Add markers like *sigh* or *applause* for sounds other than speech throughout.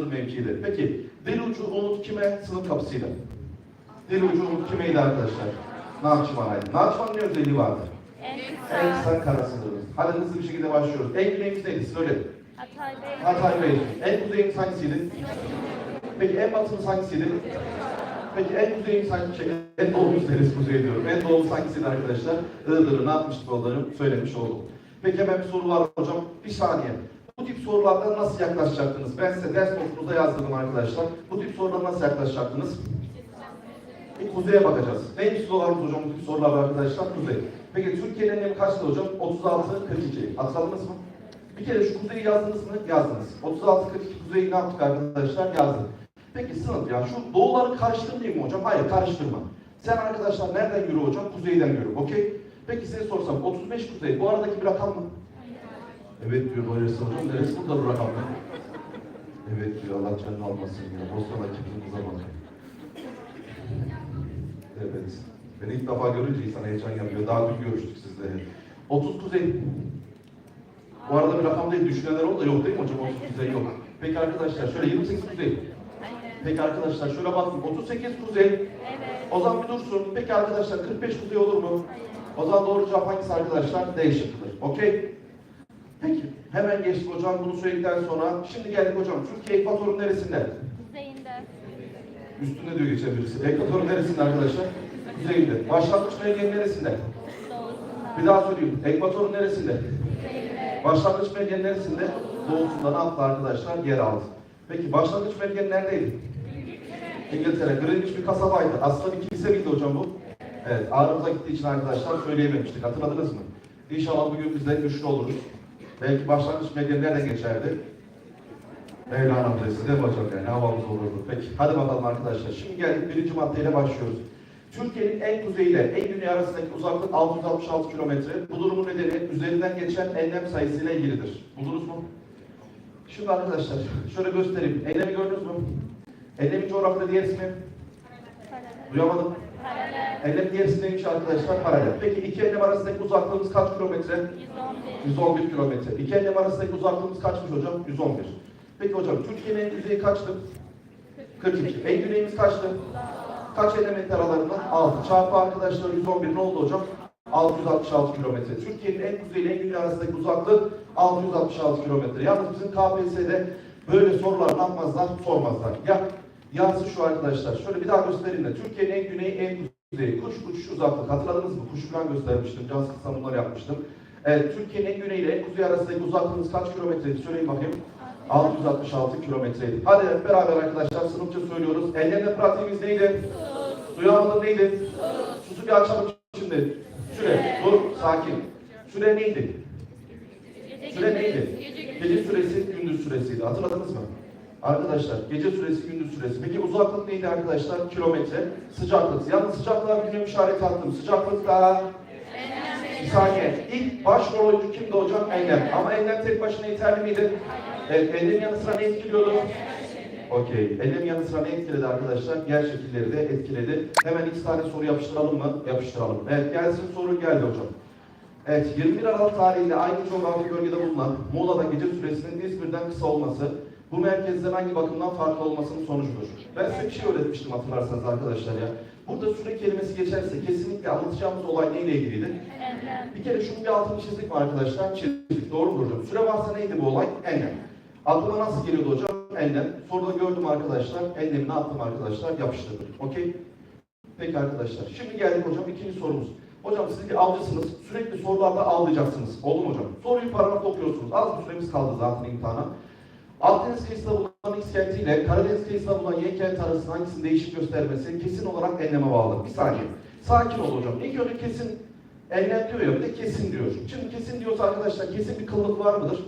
sınır mevkileri. Peki deli ucu Umut kime? Sınır kapısıyla. Deli ucu Umut kimeydi arkadaşlar? Nakçıvan'aydı. Nakçıvan'ın ne özelliği vardı? En kısa. kara sınırımız. Hadi hızlı bir şekilde başlıyoruz. En güneyimiz neydi? Söyle. Hatay Bey. Hatay Bey. En kuzeyimiz hangisiydi? Peki en batımız hangisiydi? Peki en kuzeyimiz hangi şey? En doğumuz neresi kuzey diyorum. En doğumuz hangisiydi arkadaşlar? Iğdır'ı ne yapmıştık onları söylemiş oldum. Peki hemen bir soru var hocam. Bir saniye. Bu tip sorulardan nasıl yaklaşacaktınız? Ben size ders notunuza yazdım arkadaşlar. Bu tip sorulara nasıl yaklaşacaktınız? Bir kuzeye bakacağız. Neymiş sorularımız hocam bu tip sorular arkadaşlar? Kuzey. Peki Türkiye'nin enlemi kaçtı hocam? 36, 42. Hatırladınız mı? Bir kere şu kuzeyi yazdınız mı? Yazdınız. 36, 42 kuzeyi ne yaptık arkadaşlar? Yazdık. Peki sınıf ya şu doğuları karıştırmayayım mı hocam? Hayır karıştırma. Sen arkadaşlar nereden yürü hocam? Kuzeyden yürü. Okey? Peki size sorsam 35 kuzey bu aradaki bir rakam mı? Evet diyor Bayırsı hocam. Neresi burada bu rakam mı? Evet diyor Allah canını almasın ya. Bosna'daki kızımıza bak. Evet. Beni ilk defa görünce insan heyecan yapıyor. Daha dün görüştük sizle. 30 kuzey. Bu arada bir rakam değil. Düşünenler oldu da yok değil mi hocam? 30 kuzey yok. Peki arkadaşlar şöyle 28 kuzey. Peki arkadaşlar şöyle bakın. 38 kuzey. Evet. O zaman bir dursun. Peki arkadaşlar 45 kuzey olur mu? O zaman doğru cevap hangisi arkadaşlar? D şıkkıdır. Okey? Peki. Hemen geçtik hocam bunu söyledikten sonra. Şimdi geldik hocam. Türkiye ekvatorun neresinde? Kuzeyinde. Üstünde diyor geçen birisi. Ekvatorun neresinde arkadaşlar? Kuzeyinde. Başlangıç meridyeni neresinde? Doğusunda. Bir daha söyleyeyim. Ekvatorun neresinde? Kuzeyinde. Başlangıç meridyeni neresinde? Doğusunda ne yaptı arkadaşlar? Yer aldı. Peki başlangıç meridyeni neredeydi? İngiltere. Greenwich bir kasabaydı. Aslında bir kilise miydi hocam bu? Evet. Ağrımıza gittiği için arkadaşlar söyleyememiştik. Hatırladınız mı? İnşallah bugün biz de güçlü oluruz. Belki başlangıç medyeni nereden geçerdi? Mevlana değil mi hocam yani havamız olurdu. Peki hadi bakalım arkadaşlar. Şimdi geldik birinci maddeyle başlıyoruz. Türkiye'nin en kuzeyiyle en güney arasındaki uzaklık 666 kilometre. Bu durumun nedeni üzerinden geçen enlem sayısıyla ilgilidir. Buldunuz mu? Şimdi arkadaşlar şöyle göstereyim. Enlemi gördünüz mü? Enlemin coğrafyada diğer ismi? Duyamadım. Paralel. Enlem diğer neymiş arkadaşlar? Paralel. Peki iki enlem arasındaki uzaklığımız kaç kilometre? 111. 111 kilometre. İki enlem arasındaki uzaklığımız kaçmış hocam? 111. Peki hocam Türkiye'nin en kuzeyi kaçtı? 42. En güneyimiz kaçtı? Kaç elemente aralarında? 6. Çarpı arkadaşlar 111 ne oldu hocam? 666 kilometre. Türkiye'nin en kuzey ile en güney arasındaki uzaklık 666 kilometre. Yalnız bizim KPSS'de böyle sorular yapmazlar? Sormazlar. Ya yazı şu arkadaşlar. Şöyle bir daha göstereyim de. Türkiye'nin en güneyi en kuzeyi. Kuş uçuş uzaklık. Hatırladınız mı? Kuş falan göstermiştim. Can sıksan yapmıştım. Evet, Türkiye'nin en güney ile en kuzey arasındaki uzaklığımız kaç kilometreydi? Söyleyin bakayım. 666 kilometreydi. Hadi hep beraber arkadaşlar sınıfça söylüyoruz. Ellerinde pratiğimiz neydi? Duyamadım neydi? Susu bir açalım şimdi. Süre. Dur. Sakin. Süre neydi? Süre neydi? Gece süresi gündüz süresiydi. Hatırladınız mı? Arkadaşlar gece süresi gündüz süresi. Peki uzaklık neydi arkadaşlar? Kilometre. Sıcaklık. Yalnız sıcaklığa güneş işareti attım. Sıcaklık daha bir saniye. İlk başrol oyuncu kimdi hocam? Enlem. Ama Enlem tek başına yeterli miydi? Evet. Enlem'in yanı sıra ne etkiliyordu? Okey. Enlem'in yanı sıra ne etkiledi arkadaşlar? Yer şekilleri de etkiledi. Hemen iki tane soru yapıştıralım mı? Yapıştıralım. Evet gelsin soru geldi hocam. Evet 21 Aralık tarihinde aynı coğrafi bölgede bulunan Muğla'da gece süresinin İzmir'den kısa olması bu merkezden hangi bakımdan farklı olmasının sonucudur. Ben size bir şey öğretmiştim hatırlarsanız arkadaşlar ya. Burada süre kelimesi geçerse kesinlikle anlatacağımız olay neyle ilgiliydi? Enlem. Bir kere şunun bir altını çizdik mi arkadaşlar? Çizdik. Doğru mu hocam? Süre varsa neydi bu olay? Enlem. Aklıma nasıl geliyordu hocam? Enlem. Soruda gördüm arkadaşlar. Enlemi ne yaptım arkadaşlar? Yapıştırdım. Okey? Peki arkadaşlar. Şimdi geldik hocam ikinci sorumuz. Hocam siz bir avcısınız. Sürekli sorularda avlayacaksınız. Oldu mu hocam? Soruyu paragraf okuyorsunuz. Az bir süremiz kaldı zaten imtihana. Akdeniz kıyısında bulunan X kenti ile Karadeniz kıyısında bulunan Y kenti arasında hangisinin değişik göstermesi kesin olarak enleme bağlı. Bir saniye. Sakin ol hocam. İlk önce kesin enlem diyor ya bir de kesin diyor. Şimdi kesin diyorsa arkadaşlar kesin bir kıllık var mıdır?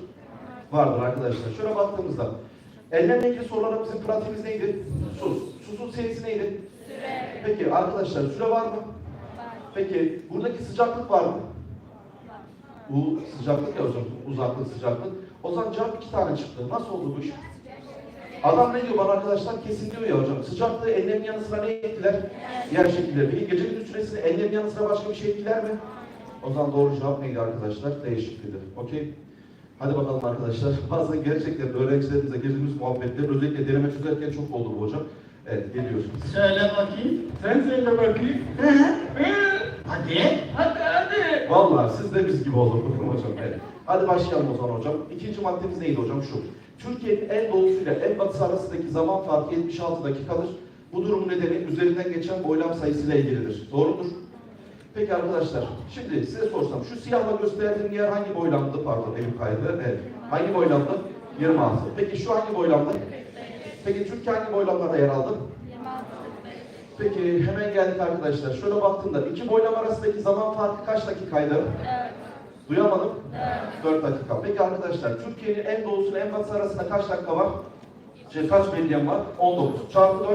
Vardır arkadaşlar. Şöyle baktığımızda enlemle ilgili sorulara bizim pratiğimiz neydi? Sus. Susun serisi neydi? Süre. Peki arkadaşlar süre var mı? Peki buradaki sıcaklık var mı? Bu sıcaklık ya hocam, uzaklık sıcaklık. O zaman cevap iki tane çıktı. Nasıl oldu bu iş? Adam ne diyor bana arkadaşlar? Kesin diyor ya hocam. Sıcaklığı enlemin yanı sıra ne etkiler? Yer şekilleri. Peki gece gündüz süresini enlemin yanı sıra başka bir şey etkiler mi? O zaman doğru cevap neydi arkadaşlar? D şıkkıydı. Okey. Hadi bakalım arkadaşlar. *laughs* Bazen gerçekten öğrencilerimize girdiğimiz muhabbetler özellikle deneme çözerken çok oldu bu hocam. Evet geliyorsunuz. Söyle bakayım. Sen söyle bakayım. Hı? Hı? Hadi. Hadi hadi. Vallahi siz de biz gibi olduk hocam. Evet. Hadi başlayalım o zaman hocam. İkinci maddemiz neydi hocam? Şu. Türkiye'nin en doğusuyla en batısı arasındaki zaman farkı 76 dakikadır. Bu durumun nedeni üzerinden geçen boylam sayısıyla ilgilidir. Doğrudur. Peki arkadaşlar, şimdi size sorsam, şu siyahla gösterdiğim yer hangi boylamdı? Pardon, elim kaydı. Evet. Hangi boylamdı? 26. Peki şu hangi boylamdı? Peki Türkiye hangi boylamlarda yer aldı? 26 Peki hemen geldik arkadaşlar. Şöyle baktığımda iki boylam arasındaki zaman farkı kaç dakikaydı? 4 Duyamadım. 4 dakika. Peki arkadaşlar Türkiye'nin en doğusu ile en batısı arasında kaç dakika var? Şey, kaç meridyen var? 19. Çarpı 4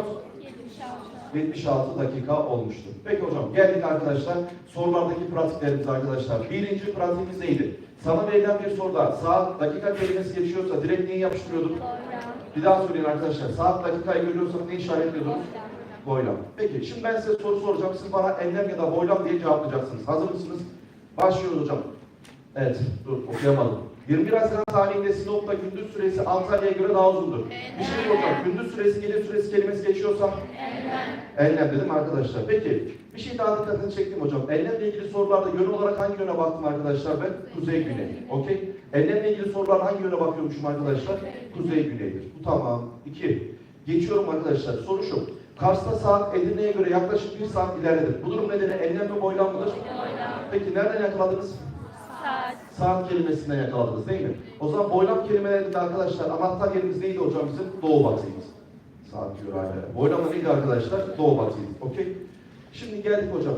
76 76 dakika olmuştur. Peki hocam geldik arkadaşlar sorulardaki pratiklerimiz arkadaşlar. Birinci pratiğimiz neydi? Sana verilen bir soruda saat dakika kelimesi geçiyorsa direkt neyi yapıştırıyorduk? Bir daha söyleyin arkadaşlar. Saat dakikayı görüyorsak ne işaretliyordunuz? Boylam. Peki şimdi ben size soru soracağım. Siz bana enlem ya da boylam diye cevaplayacaksınız. Hazır mısınız? Başlıyoruz hocam. Evet, dur okuyamadım. 21 Haziran tarihinde Sinop'ta gündüz süresi Antalya'ya göre daha uzundur. Bir şey hocam, gündüz süresi, gece süresi kelimesi geçiyorsa enlem dedim arkadaşlar. Peki, bir şey daha dikkatini çektim hocam. Enlemle ilgili sorularda yön olarak hangi yöne baktım arkadaşlar ben? Kuzey güney. Okey. Enlemle ilgili sorular hangi yöne bakıyormuşum arkadaşlar? Kuzey güneydir. Bu tamam. İki. Geçiyorum arkadaşlar. Soru şu. Kars'ta saat Edirne'ye göre yaklaşık bir saat ilerledir. Bu durum nedeni enlem ve boylam mıdır? Peki nereden yakaladınız? Saat Saat kelimesinden yakaladınız değil mi? O zaman boylam kelimelerinde arkadaşlar anahtar yerimiz neydi hocam bizim? Doğu batıyız. Saat diyor hala. Boylam da neydi arkadaşlar? Doğu batıyız. Okey. Şimdi geldik hocam.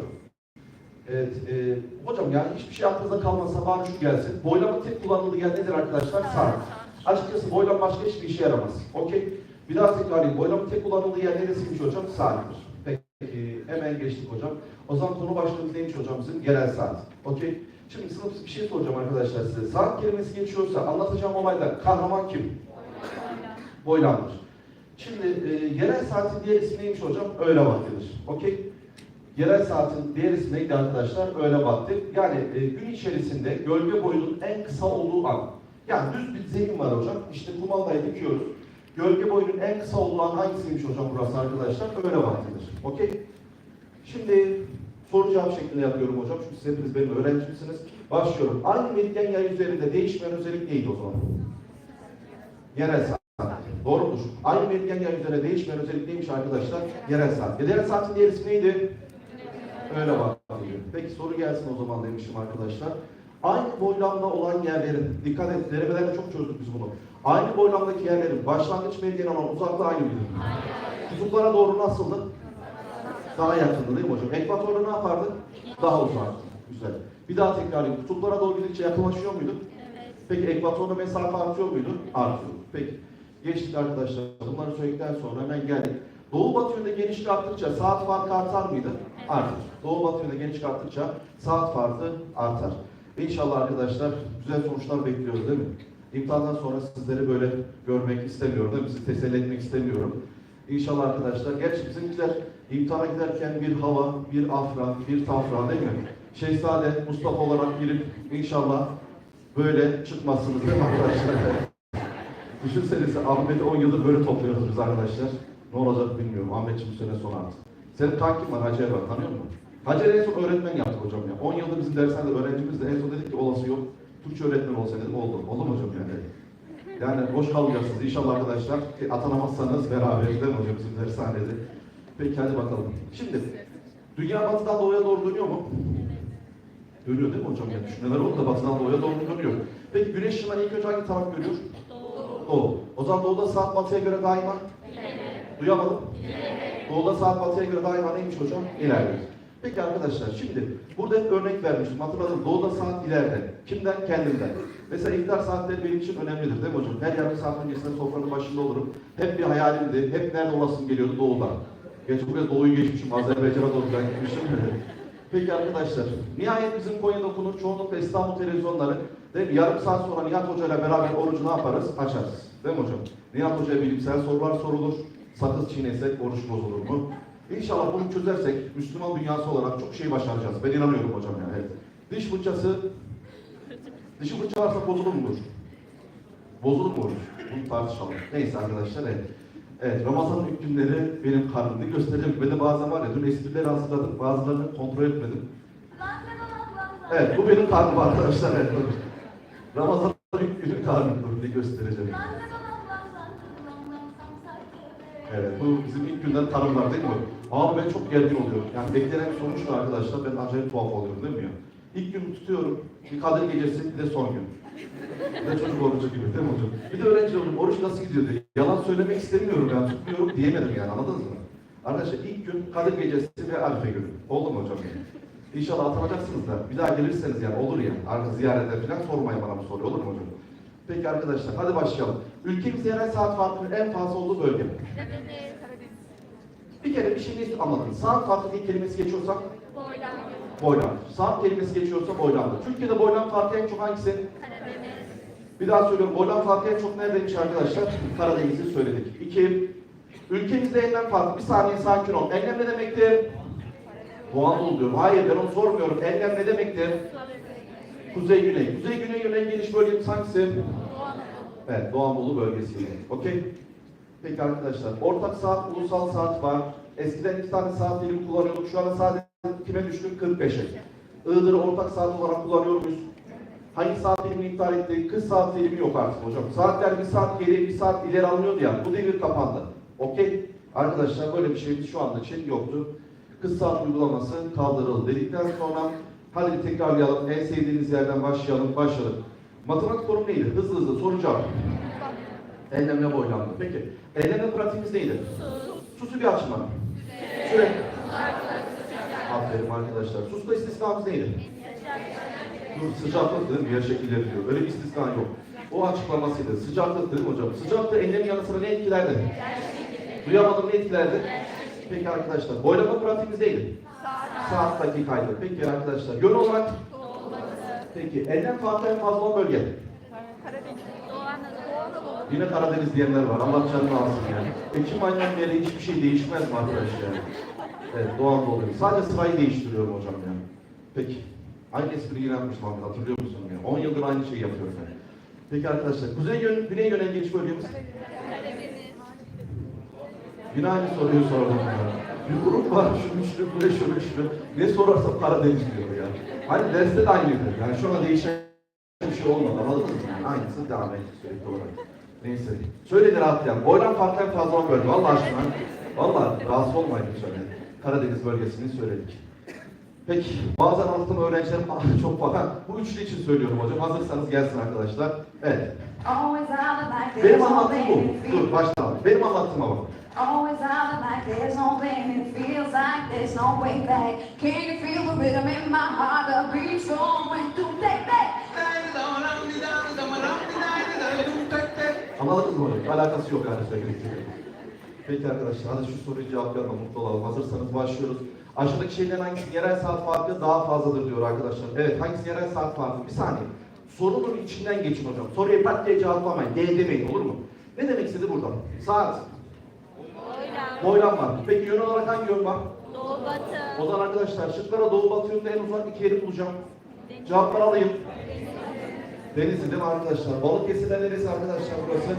Evet, e, hocam yani hiçbir şey aklınızda kalmasa bari şu gelsin. Boylamın tek kullanıldığı yer nedir arkadaşlar? Saat. Açıkçası boylam başka hiçbir işe yaramaz. Okey. Bir daha tekrarlayayım. Boylamın tek kullanıldığı yer neresiymiş hocam? Saattir. Peki, hemen geçtik hocam. O zaman konu başlığımız neymiş hocam bizim? Yerel saat. Okey. Şimdi sınıf bir şey soracağım arkadaşlar size. Saat kelimesi geçiyorsa anlatacağım olayda kahraman kim? Boylamdır. Şimdi e, yerel saatin diğer ismi neymiş hocam? Öğle vaktidir. Okey? Yerel saatin diğer ismi neydi arkadaşlar? Öğle vakti. Yani e, gün içerisinde gölge boyunun en kısa olduğu an. Yani düz bir zemin var hocam. İşte kumandayı dikiyoruz. Gölge boyunun en kısa olduğu an hangisiymiş hocam burası arkadaşlar? Öğle vaktidir. Okey? Şimdi soru cevap şeklinde yapıyorum hocam. Çünkü siz hepiniz benim öğrencimsiniz. Başlıyorum. Aynı meridyen yay üzerinde değişmeyen özellik neydi o zaman? Yerel saat. Doğru mudur? Aynı meridyen yay üzerinde değişmeyen özellik neymiş arkadaşlar? Yerel saat. Yerel saatin diğer ismi neydi? Öyle bakıyor. Peki soru gelsin o zaman demişim arkadaşlar. Aynı boylamda olan yerlerin, dikkat et, denemelerde çok çözdük biz bunu. Aynı boylamdaki yerlerin başlangıç meridyen olan uzaklığı aynı mıydı? Kutuplara doğru nasıldı? Daha yakındı değil mi hocam? Ekvatorda ne yapardı? Daha uzaktı. Güzel. Bir daha tekrarlayayım. Kutuplara doğru gidince yakınlaşıyor muydu? Evet Peki ekvatorda mesafe artıyor muydu? Artıyor. Peki. Geçtik arkadaşlar. Bunları söyledikten sonra hemen geldik. Doğu batı yönde genişlik arttıkça saat farkı artar mıydı? Artar. Doğu batı yönde genişlik arttıkça saat farkı artar. İnşallah arkadaşlar güzel sonuçlar bekliyoruz değil mi? İmtihandan sonra sizleri böyle görmek istemiyorum mi? Sizi teselli etmek istemiyorum. İnşallah arkadaşlar. Gerçi bizimkiler imtihana giderken bir hava, bir afra, bir tafra değil mi? Şehzade Mustafa olarak girip inşallah böyle çıkmazsınız değil mi arkadaşlar? *laughs* Düşünsenize Ahmet'i 10 yıldır böyle topluyoruz biz arkadaşlar. Ne olacak bilmiyorum. Ahmetciğim bu sene son artık. Senin kankin var Hacer var tanıyor musun? Hacer en son öğretmen yaptık hocam ya. 10 yıldır bizim dershanede öğrencimiz de en son dedik ki olası yok. Türkçe öğretmen olsa dedim oldu. Oldu mu hocam yani? Yani boş kalmayacaksınız inşallah arkadaşlar. E, atanamazsanız beraber değil mi hocam bizim dershanede? Peki hadi bakalım. Şimdi dünya batıdan doğuya doğru dönüyor mu? Dönüyor değil mi hocam? Yani düşünmeler oldu da batıdan doğuya doğru dönüyor. Peki güneş ışığından ilk önce hangi taraf görüyor? Doğu. O zaman doğuda saat batıya göre daima Duyamadım. Doğuda saat batıya göre daima neymiş hocam? İleride. Peki arkadaşlar şimdi burada hep örnek vermiştim. Hatırladım. Doğuda saat ileride. Kimden? Kendimden. Mesela iftar saatleri benim için önemlidir değil mi hocam? Her yarım saat öncesinde sofranın başında olurum. Hep bir hayalimdi. Hep nerede olasım geliyordu? Doğuda. Geç buraya doğuyu geçmişim. Azerbaycan'a doğru ben gitmişim. *laughs* Peki arkadaşlar, nihayet bizim Konya'da okunur çoğunlukla İstanbul televizyonları değil mi? Yarım saat sonra Nihat Hoca ile beraber orucu ne yaparız? Açarız. Değil mi hocam? Nihat Hoca'ya bilimsel sorular sorulur. Sakız çiğnesek oruç bozulur mu? İnşallah bunu çözersek Müslüman dünyası olarak çok şey başaracağız. Ben inanıyorum hocam yani. Evet. Diş fırçası, dişi fırça varsa bozulur mudur? Bozulur mu? Bunu tartışalım. Neyse arkadaşlar evet. Evet, Ramazan hükümleri benim karnımda göstereceğim. Ve de bazen var ya, dün esprileri hazırladım, bazılarını kontrol etmedim. Evet, bu benim karnım arkadaşlar. Evet. Ramazan hükmünün karnını diye göstereceğim. Evet, bu bizim ilk günden tarımlar değil mi? Abi ben çok gergin oluyorum. Yani beklenen sonuçla arkadaşlar ben acayip tuhaf oluyorum değil mi ya? İlk gün tutuyorum, bir Kadir gecesi, bir de son gün. Bir de çocuk orucu gibi değil mi hocam? Bir de öğrenci oldum, oruç nasıl gidiyor diye. Yalan söylemek istemiyorum yani, tutmuyorum diyemedim yani, anladınız mı? Arkadaşlar ilk gün Kadir gecesi ve Arife günü. Oldu mu hocam? İnşallah atanacaksınız da, bir daha gelirseniz yani olur ya, arka ziyarete falan sormayın bana bu soruyu, olur mu hocam? Peki arkadaşlar, hadi başlayalım. Ülkemizde yerel saat farkının en fazla olduğu bölge. Bir kere bir şey ne anladın? Saat farkı diye kelimesi geçiyorsa boylan. Saat kelimesi geçiyorsa boylandı. Türkiye'de boylan farkı en çok hangisi? Bir daha söylüyorum. Boylan farkı en çok neredeymiş arkadaşlar? Karadeniz'i söyledik. İki. Ülkemizde enlem farkı. Bir saniye sakin ol. Enlem ne demektir? Doğu Anadolu diyorum. Hayır ben onu sormuyorum. Enlem ne demektir? Kuzey güney. Kuzey güney yönen geniş bölgemiz hangisi? Evet, Doğu Anadolu bölgesiydi. Okey? Peki arkadaşlar, ortak saat, ulusal saat var. Eskiden iki tane saat dilimi kullanıyorduk. Şu anda sadece kime düştük? 45'e. Iğdır'ı ortak saat olarak kullanıyor muyuz? Hangi saat dilimini iptal ettik? Kış saat dilimi yok artık hocam. Saatler bir saat geri, bir saat ileri alınıyordu ya. Bu devir kapandı. Okey? Arkadaşlar böyle bir şeyimiz şu anda için yoktu. Kış saat uygulaması kaldırıldı dedikten sonra hadi bir tekrarlayalım. En sevdiğiniz yerden başlayalım. Başlayalım. Matematik sorum neydi? Hızlı hızlı soracağım. Enlemle boylandı. Peki. Enleme pratiğimiz neydi? Susu bir açma. Süre. Aferin arkadaşlar. Susta istisnamız neydi? Dur sıcaklık dedim yer şekilleri diyor. Öyle bir istisna yok. O açıklamasıydı. Sıcaklık dedim hocam. Sıcaklık enlemin yanı sıra ne etkilerdi? Duyamadım ne etkilerdi? Peki arkadaşlar. Boylama pratiğimiz neydi? Saat dakikaydı. Peki arkadaşlar. Yön olarak? Peki. Enlem farkı en fazla bölge. Yine Karadeniz diyenler var. Allah canını alsın yani. Ekim ayından beri hiçbir şey değişmez mi arkadaş yani? Evet, Doğu Anadolu'yum. Sadece sırayı değiştiriyorum hocam yani. Peki. Aynı espriyi yine yapmıştım hatırlıyor musun ya? 10 yıldır aynı şeyi yapıyorum yani. Peki arkadaşlar, kuzey yön, güney yönen geçiş bölgemiz? Yine aynı soruyu ya. Bir grup var, şu üçlü, bu şöyle üçlü. Ne sorarsam Karadeniz diyor ya. Hani derste de aynıydı. Yani şu an değişen bir şey olmadı, anladınız mı? Aynısı devam etti sürekli olarak. Neyse. Söyledi rahatlayan. Boydan farklı fazla olan bölge. Vallahi aşkına. Vallahi rahatsız olmayın lütfen. Karadeniz bölgesini söyledik. Peki, bazen anlattığım öğrencilerim "Ah, çok falan. Bu üçlü için söylüyorum hocam. Hazırsanız gelsin arkadaşlar. Evet. Always out like Benim anlattığım bu. Dur, başla. Benim anlattığıma bak. Always out like there's something. It feels like there's no way back. Can you feel the rhythm in my heart? The beat's going to take back. Anladınız mı hocam? Alakası yok yani sevgili Peki arkadaşlar, hadi şu soruyu cevaplayalım, mutlu olalım. Hazırsanız başlıyoruz. Aşağıdaki şeylerin hangisi yerel saat farkı daha fazladır diyor arkadaşlar. Evet, hangisi yerel saat farkı? Bir saniye. Sorunun içinden geçin hocam. Soruyu pat diye cevaplamayın. D demeyin, olur mu? Ne demek istedi burada? Saat. Boylan var. Peki yön olarak hangi yön var? Doğu batı. O zaman arkadaşlar şıklara doğu batı yönünde en uzak iki yeri bulacağım. Cevapları alayım. Denizli değil mi arkadaşlar? Balıkesir'de neresi arkadaşlar burası?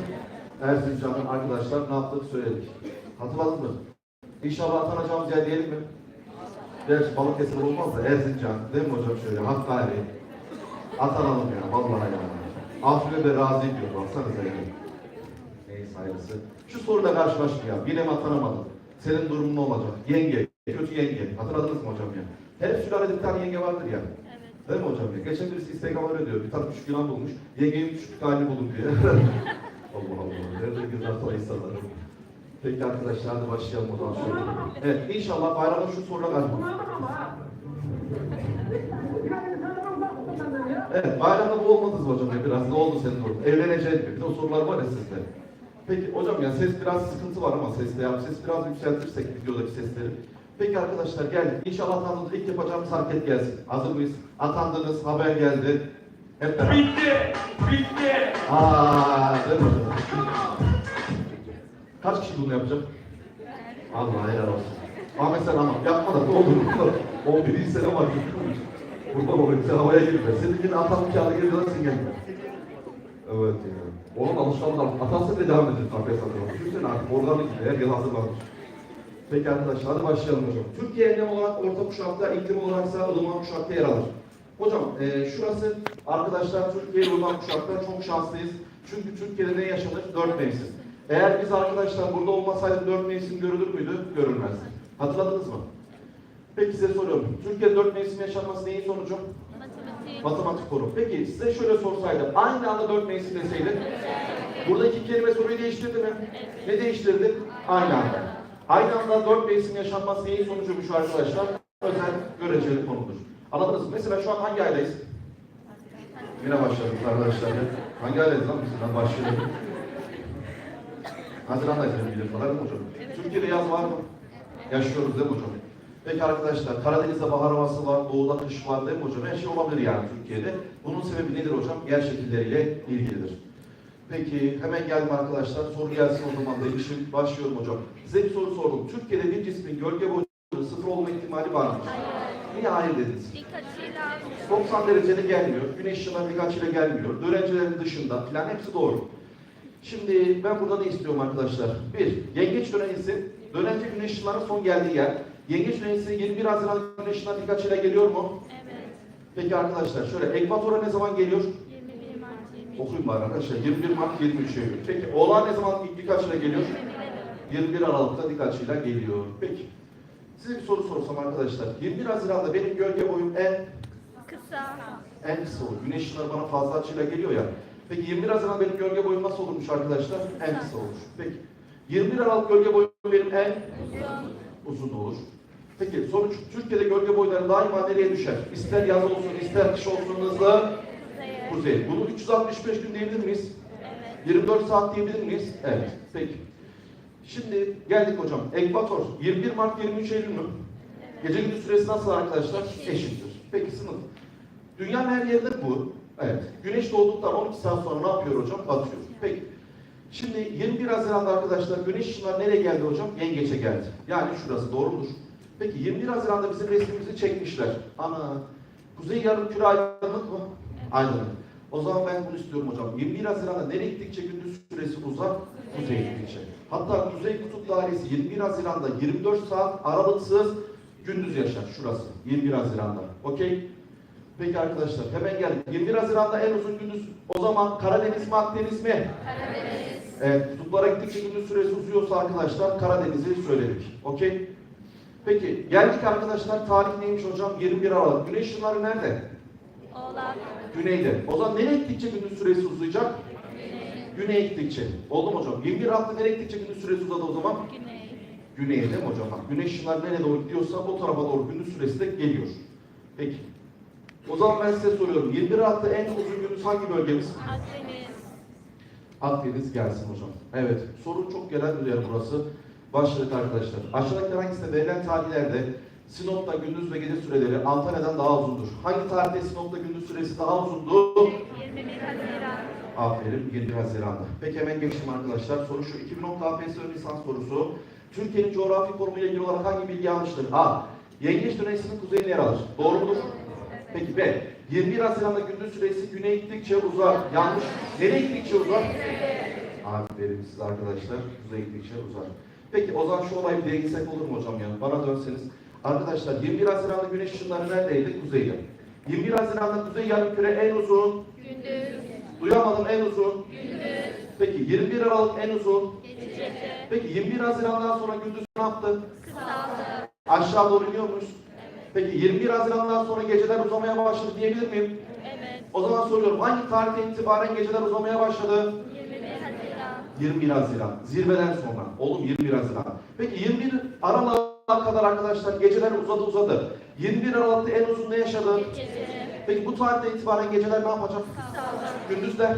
Erzincan'ın arkadaşlar ne yaptık söyledik. Hatırladın mı? İnşallah atanacağımız yer diyelim mi? Gerçi Balıkesir olmaz da Erzincan değil mi hocam şöyle Hakkari. Atanalım ya vallahi ya. Afrin'e de razı ediyor baksanıza yani. Neyse hayırlısı. Şu soruyla karşılaştık ya. Yine mi atanamadım? Senin durumun ne olacak? Yenge, kötü yenge. Hatırladınız mı hocam ya? Her sülalede bir tane yenge vardır ya. Değil mi hocam ya? Geçen birisi Instagram'a öyle diyor. Bir tane küçük yılan bulmuş. Yengenin küçük halini bulun diye. *laughs* Allah Allah. Nerede güzel sana insanlar. Peki arkadaşlar hadi başlayalım o zaman şöyle. Evet inşallah bayramda şu soruna karşı. Evet bayramda bu olmadınız hocam ya biraz. Ne oldu senin durum? Evleneceksin mi? Bir de o sorular var ya sizde. Peki hocam ya ses biraz sıkıntı var ama seste ya. Ses biraz yükseltirsek videodaki sesleri. Peki arkadaşlar geldik. İnşallah atandığınızda ilk yapacağımız hareket gelsin. Hazır mıyız? Atandınız, haber geldi. Hep beraber. Bitti. Bitti. Aa, değil mi hocam? Kaç kişi bunu yapacak? Allah helal olsun. Ahmet sen ama yapma da ne olur. 11. sene var. Burada olayım sen havaya girme. Senin yine atam kağıdı geliyorlar sen gelme. Evet ya. Onun alışkanlığı atası bile devam edecek kafes atıyor. Düşünsene artık organik gibi her yıl hazırlanmış. Peki arkadaşlar hadi başlayalım hocam. Türkiye enlem olarak orta kuşakta, iklim olaraksa ılıman kuşakta yer alır. Hocam e, şurası arkadaşlar Türkiye ılıman kuşakta çok şanslıyız. Çünkü Türkiye'de ne yaşanır? Dört mevsim. Eğer biz arkadaşlar burada olmasaydık dört mevsim görülür müydü? Görülmezdi. Hatırladınız mı? Peki size soruyorum. Türkiye'de dört mevsim yaşanması neyin sonucu? Matematik. Matematik soru. Peki size şöyle sorsaydım. Aynı anda dört mevsim deseydim. Burada iki kelime soruyu değiştirdi mi? Ne değiştirdi? Aynı anda. Aynı anda dört mevsim yaşanması neyin sonucuymuş arkadaşlar? Özel göreceli konudur. Anladınız mı? Mesela şu an hangi aydayız? Yine başladık arkadaşlar. Hangi aydayız lan biz? Ben benim bildiğim kadar değil mi hocam? Türkiye'de yaz var mı? Yaşıyoruz değil mi hocam? Peki arkadaşlar, Karadeniz'de bahar havası var, doğuda kış var değil mi hocam? Her şey olabilir yani Türkiye'de. Bunun sebebi nedir hocam? Yer şekilleriyle ilgilidir. Peki hemen geldim arkadaşlar. Soru gelsin o zaman da işim başlıyorum hocam. Size bir soru sordum. Türkiye'de bir cismin gölge boyunca sıfır olma ihtimali var mı? Niye hayır dediniz? Açıyla 90 derecede gelmiyor. Güneş ışığına birkaç ile gelmiyor. Dönencelerin dışında filan hepsi doğru. Şimdi ben burada ne istiyorum arkadaşlar? Bir, yengeç dönencesi. Dönence güneş ışınlarının son geldiği yer. Yengeç dönencesi 21 Haziran güneş ışınlarına birkaç ile geliyor mu? evet. Peki arkadaşlar şöyle ekvatora ne zaman geliyor? 21 Mart 22. Okuyun bari arkadaşlar. 21 Mart 23 Eylül. Peki oğlan ne zaman birkaç ile geliyor? 21 Aralık'ta birkaç ile geliyor. Peki. Size bir soru sorsam arkadaşlar. 21 Haziran'da benim gölge boyum en Kısa. en kısa olur. Güneş ışınları bana fazla açıyla geliyor ya. Peki 21 Haziran benim gölge boyum nasıl olurmuş arkadaşlar? En kısa olur. Peki. 21 Aralık gölge boyum benim en Uzun. olur. Peki sonuç Türkiye'de gölge boyları daima nereye düşer? İster yaz olsun, ister kış olsun hızlı kuzey. Bunu 365 gün diyebilir miyiz? Evet. 24 saat diyebilir miyiz? Evet. Peki. Şimdi geldik hocam. Ekvator 21 Mart 23 Eylül mü? Gece gündüz süresi nasıl arkadaşlar? Eşittir. Peki sınıf. Dünyanın her yerinde bu. Evet. Güneş doğduktan 12 saat sonra ne yapıyor hocam? Batıyor. Peki. Şimdi 21 Haziran'da arkadaşlar güneş ışınları nereye geldi hocam? Yengeç'e geldi. Yani şurası doğru mudur? Peki 21 Haziran'da bizim resmimizi çekmişler. Ana. Kuzey yarım küre aydınlık mı? Aydınlık. O zaman ben bunu istiyorum hocam. 21 Haziran'da nereye gittikçe gündüz süresi uzar? Kuzey gittikçe. Hatta Kuzey Kutup Dairesi 21 Haziran'da 24 saat aralıksız gündüz yaşar. Şurası. 21 Haziran'da. Okey? Peki arkadaşlar hemen geldik. 21 Haziran'da en uzun gündüz o zaman Karadeniz mi Akdeniz mi? Karadeniz. Evet, kutuplara gittikçe gündüz süresi uzuyorsa arkadaşlar Karadeniz'i söyledik. Okey? Peki, geldik arkadaşlar. Tarih neymiş hocam? 21 Aralık. Güneş ışınları nerede? Oğlak. Güneyde. O zaman nereye gittikçe gündüz süresi uzayacak? Güneye gittikçe. Oldu mu hocam? 21 Aralık'ta nereye gittikçe gündüz süresi uzadı o zaman? Güney. Güneye değil mi hocam? Bak, güneş ışınları nereye doğru gidiyorsa o tarafa doğru gündüz süresi de geliyor. Peki. O zaman ben size soruyorum. 21 Aralık'ta en uzun gündüz hangi bölgemiz? Akdeniz. Akdeniz gelsin hocam. Evet, sorun çok gelen bir yer burası. Başladık arkadaşlar. Aşağıdaki hangisinde verilen tarihlerde Sinop'ta gündüz ve gece süreleri Antalya'dan daha uzundur? Hangi tarihte Sinop'ta gündüz süresi daha uzundu? 21 Haziran. Aferin, 21 Haziran'da. Peki hemen geçtim arkadaşlar. Soru şu, 2000 APS ön lisans sorusu. Türkiye'nin coğrafi konumuyla ilgili olarak hangi bilgi yanlıştır? A. Yengeç dönesinin kuzeyine yer alır. Doğru mudur? Peki B. 21 Haziran'da gündüz süresi güneye gittikçe uzar. Yanlış. Nereye gittikçe uzar? Aferin size arkadaşlar. Kuzeye gittikçe uzar. Peki o zaman şu olayı bir değinsek olur mu hocam ya? Bana dönseniz. Arkadaşlar 21 Haziran'da güneş ışınları neredeydi? Kuzeyde. 21 Haziran'da kuzey yarımküre en uzun. Gündüz. Duyamadım en uzun. Gündüz. Peki 21 Aralık en uzun. Gece. Peki 21 Haziran'dan sonra gündüz ne yaptı? Kısaldı. Aşağı doğru iniyor muyuz? Peki 21 Haziran'dan sonra geceler uzamaya başladı diyebilir miyim? Evet. O zaman soruyorum hangi tarihten itibaren geceler uzamaya başladı? 21 Haziran. 21 Haziran. Zirveden sonra. Oğlum 21 Haziran. Peki 21 Aralık'a kadar arkadaşlar geceler uzadı uzadı. 21 Aralık'ta en uzun ne yaşadı? Gece. Peki bu tarihten itibaren geceler ne yapacak? Gündüzler.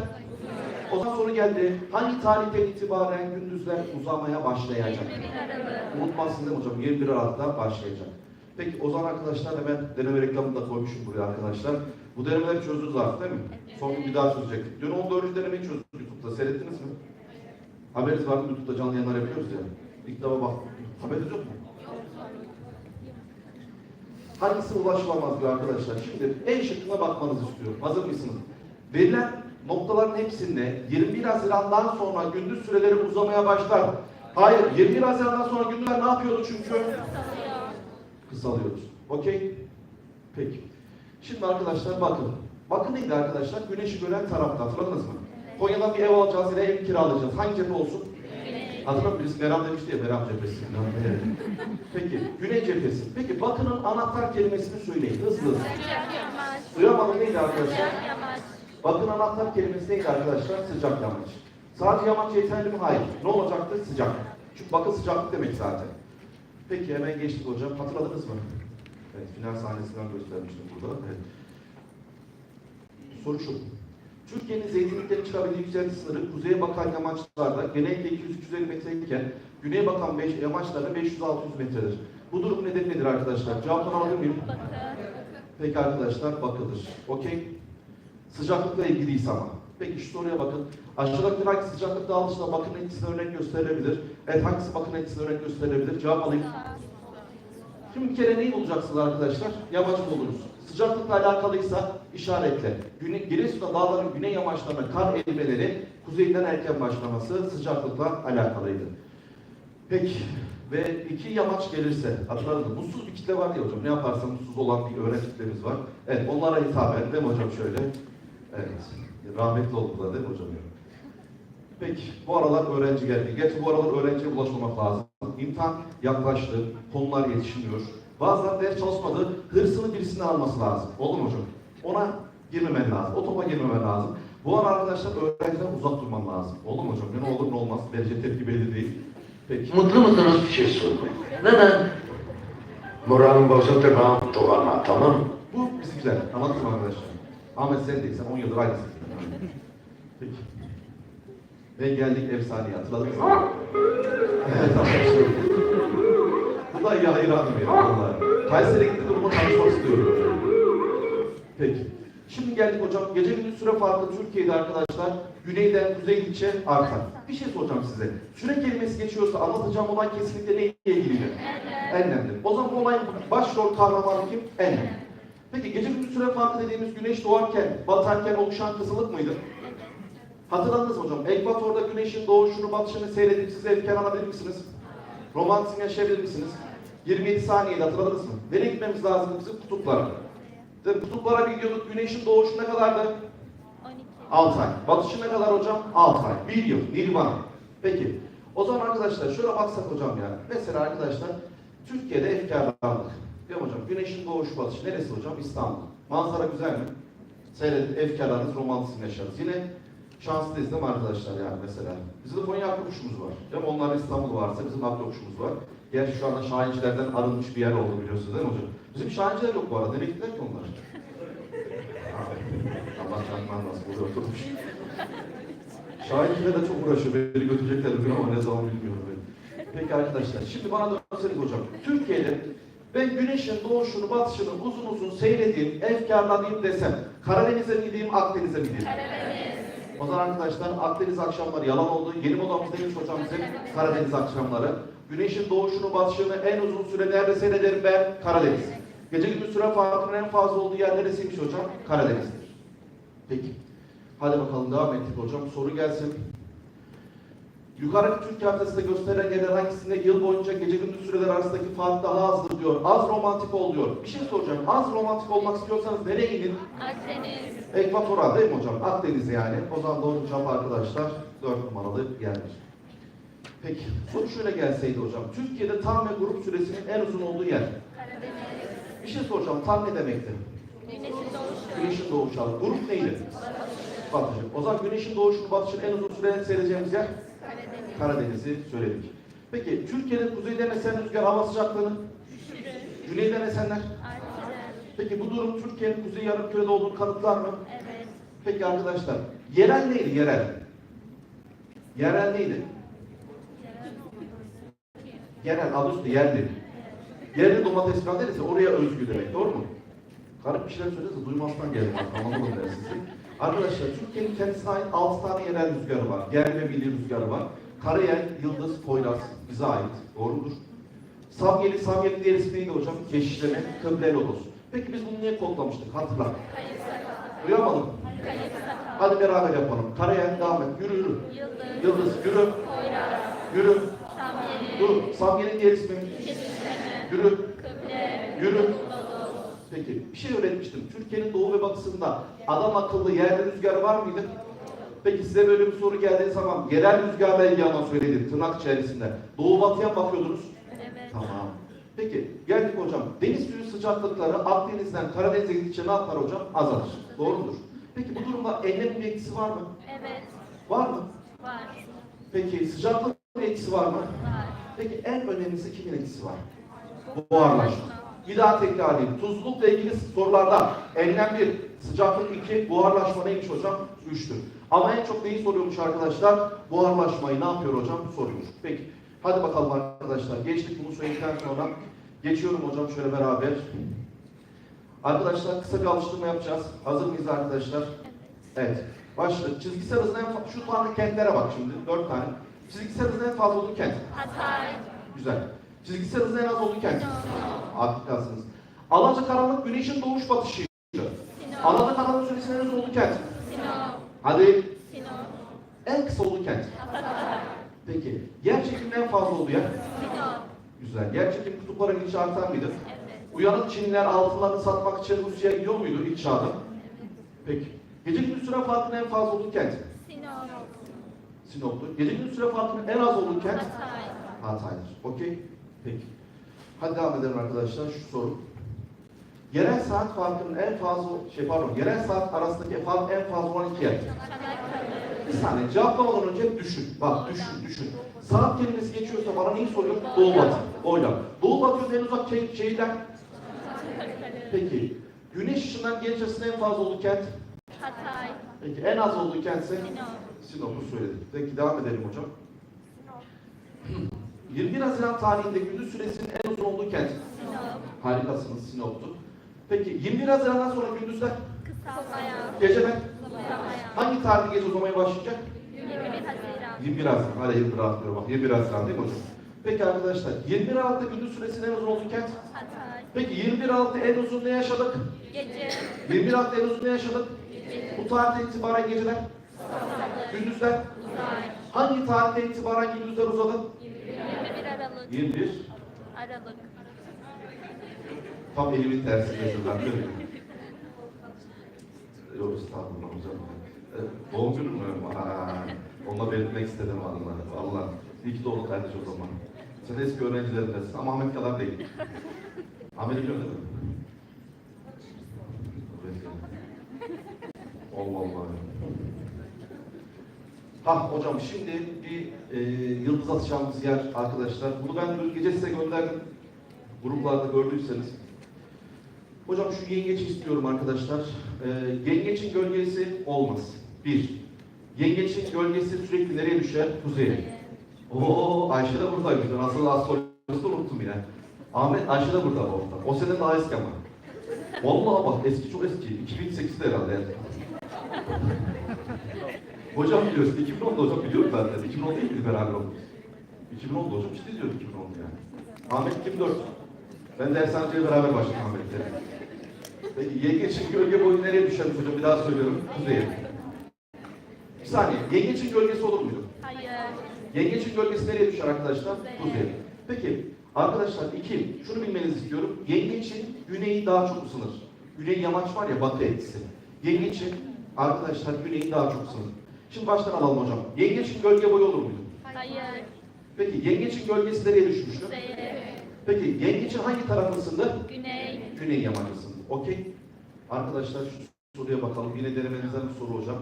O zaman soru geldi. Hangi tarihten itibaren gündüzler uzamaya başlayacak? 21 Aralık. Unutmazsın değil mi hocam? 21 Aralık'ta başlayacak. Peki o zaman arkadaşlar hemen deneme reklamını da koymuşum buraya arkadaşlar. Bu denemeleri çözdünüz artık değil mi? Son gün bir daha çözecektik. Dün 14. denemeyi çözdük YouTube'da. Seyrettiniz mi? Haberiniz var mı? YouTube'da canlı yayınlar yapıyoruz ya. İlk defa bak. Haberiniz yok mu? Hangisi ulaşılamaz diyor arkadaşlar. Şimdi en şıkkına bakmanızı istiyorum. Hazır mısınız? Verilen noktaların hepsinde 21 Haziran'dan sonra gündüz süreleri uzamaya başlar. Hayır, 21 Haziran'dan sonra gündüzler ne yapıyordu çünkü? Salıyor. Kısalıyoruz. Okey? Peki. Şimdi arkadaşlar bakın. Bakın neydi arkadaşlar? Güneşi gören tarafta. Hatırladınız mı? Konya'dan bir ev alacağız yine ev kiralayacağız. Hangi cephe olsun? Hatırlamıyor birisi Meram demişti ya Meram cephesi. Evet. Peki, Güney cephesi. Peki bakının anahtar kelimesini söyleyin. Hızlı hızlı. Duyamadım neydi arkadaşlar? Bakın anahtar kelimesi neydi arkadaşlar? Sıcak yamaç. Sadece yamaç yeterli mi? Hayır. Ne olacaktı? Sıcak. Çünkü bakın sıcaklık demek zaten. Peki hemen geçtik hocam. Hatırladınız mı? Evet, final sahnesinden göstermiştim burada. Evet. Soru şu. Türkiye'nin zeytinliklerin çıkabildiği yükselti sınırı kuzeye bakan yamaçlarda genellikle 200-350 metre iken güneye bakan beş, yamaçlarda 500-600 metredir. Bu durum nedeni nedir arkadaşlar? Cevaptan alabilir miyim? Peki arkadaşlar bakılır. Okey. Sıcaklıkla ilgiliyiz ama. Peki şu soruya bakın. Aşağıdaki hangi sıcaklık dağılışına bakım etkisine örnek gösterilebilir? Evet hangisi bakım etkisine örnek gösterilebilir? Cevap alayım. Şimdi bir kere neyi bulacaksınız arkadaşlar? Yamaç buluruz. Sıcaklıkla alakalıysa işaretle. Güne, Giresun'da dağların güney yamaçlarına kar erimeleri kuzeyden erken başlaması sıcaklıkla alakalıydı. Peki ve iki yamaç gelirse, hatırladınız mı? Mutsuz bir kitle var ya hocam. Ne yaparsa mutsuz olan bir öğrenci kitlemiz var. Evet onlara hitaben değil mi hocam şöyle? Evet. Rahmetli oldular değil mi hocam? Peki bu aralar öğrenci geldi. Gerçi bu aralar öğrenciye ulaşmamak lazım. İmtihan yaklaştı, konular yetişmiyor. Bazıları ders çalışmadı, hırsını birisinden alması lazım. Oldu mu hocam? Ona girmemen lazım, o topa girmemen lazım. Bu an arkadaşlar öğrenciden uzak durman lazım. Oldu mu hocam? Ne olur ne olmaz, derece tepki belli değil. Peki. Mutlu musunuz bir şey sormayın. Neden? Moralin bozuldu ben dolanma tamam mı? Bu bizimkiler. Anlattım arkadaşlar. Ahmet sen değil, sen 10 yıldır aynısın. Peki. Ve geldik efsaneye, hatırladınız mı? evet arkadaşlar. Bu da iyi hayranım ya, vallahi. Kayseri'ye gitti durumu tanışmak istiyorum. Peki. Şimdi geldik hocam. Gece gündüz süre farkı Türkiye'de arkadaşlar güneyden kuzeye gidince artar. Bir şey soracağım size. Süre kelimesi geçiyorsa anlatacağım olay kesinlikle neyle ilgilidir? Enlemdir. O zaman bu olayın başrol kahramanı kim? Enlem. Peki gece gündüz süre farkı dediğimiz güneş doğarken, batarken oluşan kızılık mıydı? Hatırladınız mı hocam? Ekvatorda güneşin doğuşunu, batışını seyredip size efkar alabilir misiniz? Romantizm yaşayabilir misiniz? 27 saniyede hatırladınız mı? Nereye gitmemiz lazım bizim? Kutuplara. Değil? Kutuplara bir gidiyorduk. Güneşin doğuşu ne kadardı? 12. 6 ay. Batışı ne kadar hocam? 6 ay. 1 yıl. Nirvana. Peki. O zaman arkadaşlar şöyle baksak hocam ya. Mesela arkadaşlar Türkiye'de efkarlandık. Mi hocam? Güneşin doğuşu batışı. Neresi hocam? İstanbul. Manzara güzel mi? Seyredip efkarlarınız, romantizm yaşarız. Yine şanslıyız değil mi arkadaşlar yani mesela? Bizim de Konya Akkuşumuz var. Değil mi? Onların İstanbul varsa bizim Akkuşumuz var. Gerçi şu anda Şahincilerden arınmış bir yer oldu biliyorsunuz değil mi hocam? Bizim Şahinciler yok bu arada. Nereye gittiler ki onlar? *laughs* Allah canından nasıl burada oturmuş. Şahinciler de çok uğraşıyor. Beni götürecekler bugün ama ne zaman bilmiyorum ben. Peki arkadaşlar, şimdi bana dönseniz hocam. Türkiye'de ben güneşin doğuşunu, batışını uzun uzun seyredeyim, efkarlanayım desem, Karadeniz'e mi gideyim, Akdeniz'e mi gideyim? O arkadaşlar Akdeniz akşamları yalan oldu. Yeni modamız neymiş hocam bizim? Karadeniz akşamları. Güneşin doğuşunu, batışını en uzun süre nerede seyrederim ben? Karadeniz. Gece gündüz süre farkının en fazla olduğu yer neresiymiş hocam? Karadeniz'dir. Peki. Hadi bakalım devam ettik hocam. Soru gelsin. Yukarıdaki Türk haritasında gösterilen yerler hangisinde yıl boyunca gece gündüz süreler arasındaki fark daha azdır diyor. Az romantik ol diyor. Bir şey soracağım. Az romantik olmak istiyorsanız nereye gidin? Akdeniz. Ekvatora değil mi hocam? Akdeniz yani. O zaman doğru cevap arkadaşlar 4 numaralı yerdir. Peki soru şöyle gelseydi hocam. Türkiye'de tam ve grup süresinin en uzun olduğu yer. Karadeniz. Bir şey soracağım. Tam ne demekti? Güneşin doğuşu. Güneşin doğuşu. Grup neydi? Batışı. O zaman güneşin doğuşunu batışını en uzun süre seyredeceğimiz yer. Karadeniz'i söyledik. Peki Türkiye'nin kuzeyden esen rüzgar hava sıcaklığını, güneyden esenler. Peki bu durum Türkiye'nin kuzey yarımkürede olduğunu kanıtlar mı? Evet. Peki arkadaşlar, yerel neydi yerel? Yerel neydi? Yerel, adı üstü yerli. Yerli domates falan derse oraya özgü demek, doğru mu? Garip bir şeyler söylüyorsa duymazdan geldim artık, anlamadım ben sizi. Arkadaşlar, Türkiye'nin kendisine ait 6 tane yerel rüzgarı var. Yer ve milli rüzgarı var. Karayel, Yıldız, Poyraz bize ait, doğru mudur? Samyeli, Samyeli diğer ismi neydi hocam? Keşişleme, Kıble Lodos. Peki biz bunu niye kodlamıştık? Hatırla. Duyamadım. Hadi beraber yapalım. Karaya devam et. Yürü yürü. Yıldız. Yıldız yürü. Poyraz. Yürü. Samyeli. Dur. Samye'nin diğer ismi. Kesişleme. Yürü. Kıble. Yürü. Lodos. Peki bir şey öğretmiştim. Türkiye'nin doğu ve batısında adam akıllı yerli rüzgar var mıydı? Peki size böyle bir soru geldiği zaman yerel rüzgarla ilgili ama söyledim tırnak içerisinde. Doğu batıya bakıyordunuz? Evet. Tamam. Peki geldik hocam. Deniz suyu sıcaklıkları Akdeniz'den Karadeniz'e gidince ne yapar hocam? Azalır. Doğru mudur? Peki bu durumda enlem bir etkisi var mı? Evet. Var mı? Var. Peki sıcaklık bir etkisi var mı? Var. Peki en önemlisi kimin etkisi var? Buharlaşma. Bir daha tekrar edeyim. Tuzlulukla ilgili sorularda enlem 1, sıcaklık 2, buharlaşma neymiş hocam? 3'tür. Ama en çok neyi soruyormuş arkadaşlar? Buharlaşmayı ne yapıyor hocam? Soruyor. Peki. Hadi bakalım arkadaşlar. Geçtik bunu söyledikten sonra. Geçiyorum hocam şöyle beraber. Arkadaşlar kısa bir alıştırma yapacağız. Hazır mıyız arkadaşlar? Evet. Başladık. Çizgisel hızın en fa- şu tane kentlere bak şimdi. Dört tane. Çizgisel hızın en fazla olduğu kent. Hatay. Güzel. Çizgisel hızın en az olduğu kent. Harikasınız. Alaca karanlık güneşin doğuş. Sinop. Alaca karanlık süresinin en uzun olduğu kent. Sinop. Hadi Sinop. en kısa olduğu kent. Peki. Yer çekiminin en fazla yer. Sinop. Güzel. Yer çekim kutuplara gidişi artar mıydı? Evet. Uyanık Çinliler altınlarını satmak için Rusya'ya gidiyor muydu ilk çağda? Peki. Gece gündüz süre farkının en fazla olduğu kent. Sinop. Sinop'tu. Gece gündüz süre farkının en az olduğu kent. Hatay. Hatay'dır. Okey? Peki. Hadi devam edelim arkadaşlar. Şu soru. Yerel saat farkının en fazla, şey pardon, yerel saat arasındaki fark en fazla olan iki yer. Bir saniye cevaplamadan önce düşün. Bak düşün, düşün. Saat kelimesi geçiyorsa bana neyi soruyor? Doğu batı. Oyla. Doğu batı en uzak şey, şehirler. Peki. Güneş ışığından genç açısının en fazla olduğu kent. Hatay. Peki en az olduğu kent ise Sinop. Sinop'u söyledik. Peki devam edelim hocam. 21 Haziran tarihinde gündüz süresinin en uzun olduğu kent. Sinop. Harikasınız Sinop'tu. Peki 21 Haziran'dan sonra gündüzler, Kısaltmaya. geceler Uzamaya. hangi tarihte gece uzamaya başlayacak? 21 Haziran. 21 Haziran. Hadi 21 Haziran bak. 21 Haziran değil mi hocam? Peki arkadaşlar 21 Aralık'ta gündüz süresinin en uzun olduğu kent. Hatay. Peki 21 Aralık'ta en uzun ne yaşadık? Gece. 21 Aralık'ta en uzun ne yaşadık? Bu tarihte itibaren geceler, gündüzler. Uzay. Hangi tarihte itibaren gündüzler uzadı? 21 Aralık. 21. Aralık. Tam elimin tersi yazılan değil mi? *laughs* Yok estağfurullah hocam. E, Doğum günü mü? Onu da belirtmek istedim vallahi. Allah. İyi ki doğdu kardeş o zaman. Sen eski öğrencilerindesin ama Ahmet kadar değil. Ahmet biliyor değil mi? Evet. Allah Allah. Ha hocam şimdi bir e, yıldız atacağımız yer arkadaşlar. Bunu ben dün gece size gönderdim. Gruplarda gördüyseniz. Hocam şu yengeçi istiyorum arkadaşlar. Ee, yengeçin gölgesi olmaz. Bir. Yengeçin gölgesi sürekli nereye düşer? Kuzeye. Oo Ayşe de buradaymış. Ben Asıl astrolojisi unuttum yine. Ahmet Ayşe de burada bu orta. O sene daha eski ama. Vallahi bak eski çok eski. 2008'de herhalde. hocam biliyorsun 2010'da hocam biliyorum ben de. 2010 değil miydi beraber olduk? 2010'da hocam işte diyorum 2010'da yani. Ahmet 2004. Ben dershaneciye beraber başladım Ahmet'le. Peki yengeçin gölge boyu nereye düşer hocam? Bir daha söylüyorum. Kuzeye. Bir saniye. Yengeçin gölgesi olur muydu? Hayır. Yengeçin gölgesi nereye düşer arkadaşlar? Kuzeye. Peki arkadaşlar iki, şunu bilmenizi istiyorum. Yengeçin güneyi daha çok ısınır. Güney yamaç var ya batı etkisi. Yengeçin arkadaşlar güneyi daha çok ısınır. Şimdi baştan alalım hocam. Yengeçin gölge boyu olur muydu? Hayır. Peki yengeçin gölgesi nereye düşmüştü? Kuzey. Peki yengeçin hangi tarafı ısındı? Güney. Güney yamacısın. Okey. Arkadaşlar şu soruya bakalım. Yine denemenizden bir soru hocam.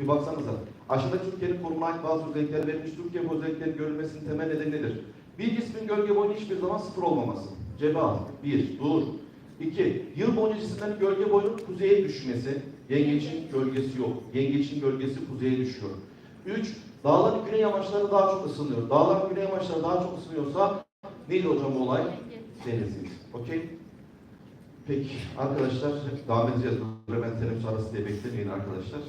Bir baksanıza. Aşağıda Türkiye'nin koruma ait bazı özellikleri verilmiş. Türkiye bu özelliklerin görülmesinin temel nedeni nedir? Bir cismin gölge boyunun hiçbir zaman sıfır olmaması. Cevap. Bir. Dur. İki. Yıl boyunca cisimlerin gölge boyunun kuzeye düşmesi. Yengeçin gölgesi yok. Yengeçin gölgesi kuzeye düşüyor. Üç. Dağların güney yamaçları daha çok ısınıyor. Dağların güney yamaçları daha çok ısınıyorsa neydi hocam bu olay? Denizliyiz. Okey? Peki arkadaşlar edeceğiz. Hemen teneffüs arası diye beklemeyin arkadaşlar.